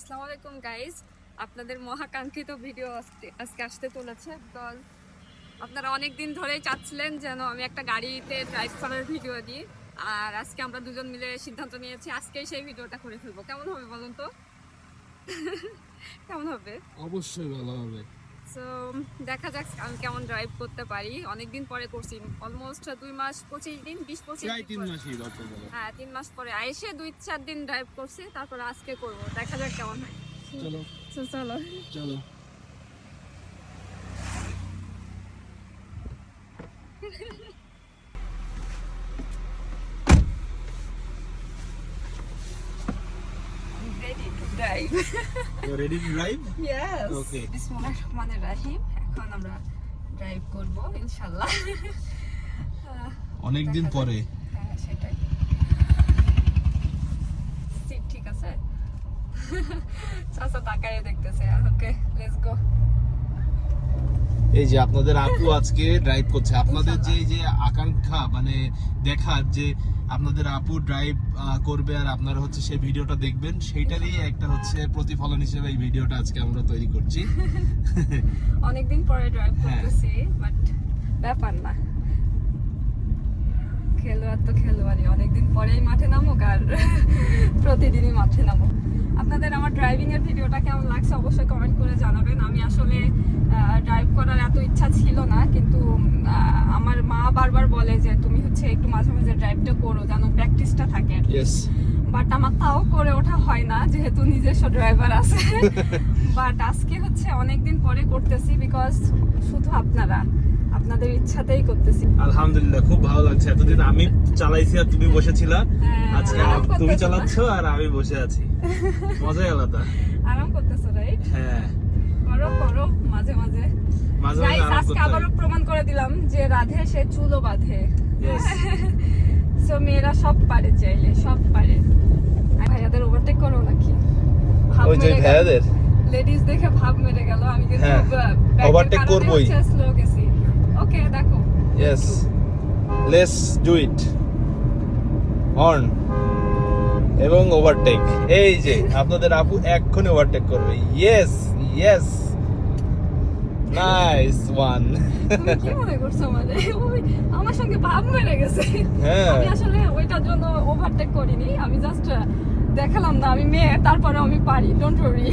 আসসালামু আলাইকুম গাইজ আপনাদের মহাকাঙ্ক্ষিত ভিডিও আজকে আসতে চলেছে। বিকজ আপনারা অনেকদিন ধরেই চাচ্ছিলেন যেন আমি একটা গাড়িতে ড্রাইভ করার ভিডিও দিই। আর আজকে আমরা দুজন মিলে সিদ্ধান্ত নিয়েছি, আজকেই সেই ভিডিওটা করে ফেলব। কেমন হবে বলুন তো? কেমন হবে? অবশ্যই ভালো হবে। সো দেখা যাক আমি কেমন ড্রাইভ করতে পারি। অনেকদিন পরে করছি। অলমোস্ট দুই মাস পঁচিশ দিন বিশ পঁচিশ দিন তিন হ্যাঁ তিন মাস পরে। এসে দুই চার দিন ড্রাইভ করছি তারপর আজকে করব। দেখা যাক কেমন হয়। চলো। চলো। চলো। ready to drive. Ready to drive yes. Okay. বিসমিল্লাহির রহমানির রহিম। এখন আমরা ড্রাইভ করব ইনশাআল্লাহ অনেক দিন পরে হ্যাঁ সেটাই সিট ঠিক আছে চাচা তাকায় দেখতেছে ওকে লেটস গো এই যে আপনাদের আপু আজকে ড্রাইভ করছে। আপনাদের যে যে আকাঙ্ক্ষা মানে দেখার যে আপনাদের আপু ড্রাইভ করবে আর আপনারা হচ্ছে সেই ভিডিওটা দেখবেন সেইটারই একটা হচ্ছে প্রতিফলন হিসেবে এই ভিডিওটা আজকে আমরা তৈরি করছি। অনেকদিন পরে ড্রাইভ হ্যাঁ। করতেছি বাট ব্যাপার না। তো খেলোয়াড়ই অনেকদিন পরেই মাঠে নামুক আর প্রতিদিনই মাঠে নামো আপনাদের আমার ড্রাইভিংয়ের ভিডিওটা কেমন লাগছে অবশ্যই কমেন্ট করে জানাবেন। আমি আসলে ড্রাইভ করার এত ইচ্ছা ছিল না, কিন্তু আমার মা বারবার বলে যে, তুমি হচ্ছে একটু মাঝে মাঝে ড্রাইভটা করো, যেন প্র্যাকটিসটা থাকে বাট আমার তাও করে ওঠা হয় না যেহেতু নিজস্ব ড্রাইভার আছে। বাট আজকে হচ্ছে অনেকদিন পরে করতেছি বিকজ শুধু আপনারা আপনাদের ইচ্ছাতেই করতেছি। আলহামদুলিল্লাহ খুব ভালো লাগছে। এতদিন আমি চালাইছি আর তুমি বসেছিলা। হ্যাঁ, আজকে আরাম তুমি চালাচ্ছ আর আমি বসে আছি। মজাই আলাদা। আরাম করতেছো রাইট হ্যাঁ। করো করো মাঝে মাঝে। মাঝে মাঝে আজকে আবারও প্রমাণ করে দিলাম যে রাধে সে চুলও বাঁধে। মেয়েরা সব পারে চাইলে সব পারে। ভাইয়াদের ওভারটেক করো নাকি? ওই যে ভাইয়াদের? লেডিস দেখে ভাব মেরে গেল। আমি কিন্তু হ্যাঁ, overtake করবোই। স্লো গেছি। ওকে দেখো। Yes let's do it on এবং ওভারটেক এই যে আপনাদের আপু এক্ষুনি ওভারটেক করবে। ইয়েস ইয়েস নাইস ওয়ান কি মনে করছ মানে ওই আমার সঙ্গে ভাব মেরে গেছে। হ্যাঁ। আমি আসলে ওইটার জন্য ওভারটেক করিনি। আমি জাস্ট দেখালাম না। আমি মেয়ে তারপরে আমি পারি। ডোন্ট ওয়ারি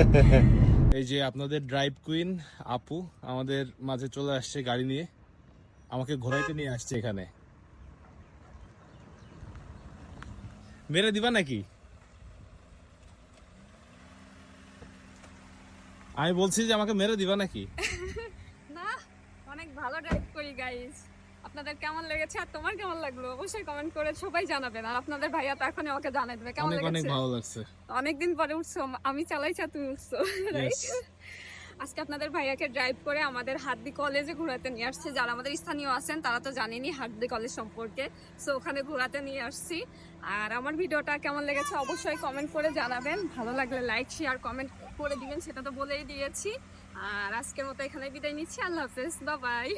এই যে আপনাদের ড্রাইভ কুইন আপু আমাদের মাঝে চলে আসছে গাড়ি নিয়ে। আমাকে ঘোরাইতে নিয়ে আসছে এখানে। মেরে দিবা নাকি? আমি বলছি যে আমাকে মেরে দিবা নাকি? না অনেক ভালো ড্রাইভ করি গাইস আপনাদের কেমন লেগেছে আর তোমার কেমন লাগল? অবশ্যই কমেন্ট করে সবাই জানাবেন। আর আপনাদের ভাইয়া তো এখন আমাকে জানাই দেবে। কেমন লেগেছে অনেক ভালো লাগছে। অনেকদিন পরে উঠছো আমি চালাইছি আর তুমি উঠছো রাইট. আজকে আপনাদের ভাইয়াকে ড্রাইভ করে আমাদের হার্দি কলেজে ঘোরাতে নিয়ে আসছে। যারা আমাদের স্থানীয় আছেন, তারা তো জানেনি হার্দি কলেজ সম্পর্কে। সো ওখানে ঘোরাতে নিয়ে আসছি। আর আমার ভিডিওটা কেমন লেগেছে অবশ্যই কমেন্ট করে জানাবেন। ভালো লাগলে লাইক শেয়ার কমেন্ট করে দিবেন, সেটা তো বলেই দিয়েছি। আর আজকের মতো এখানে বিদায় নিচ্ছি। আল্লাহ হাফেজ। বা বাই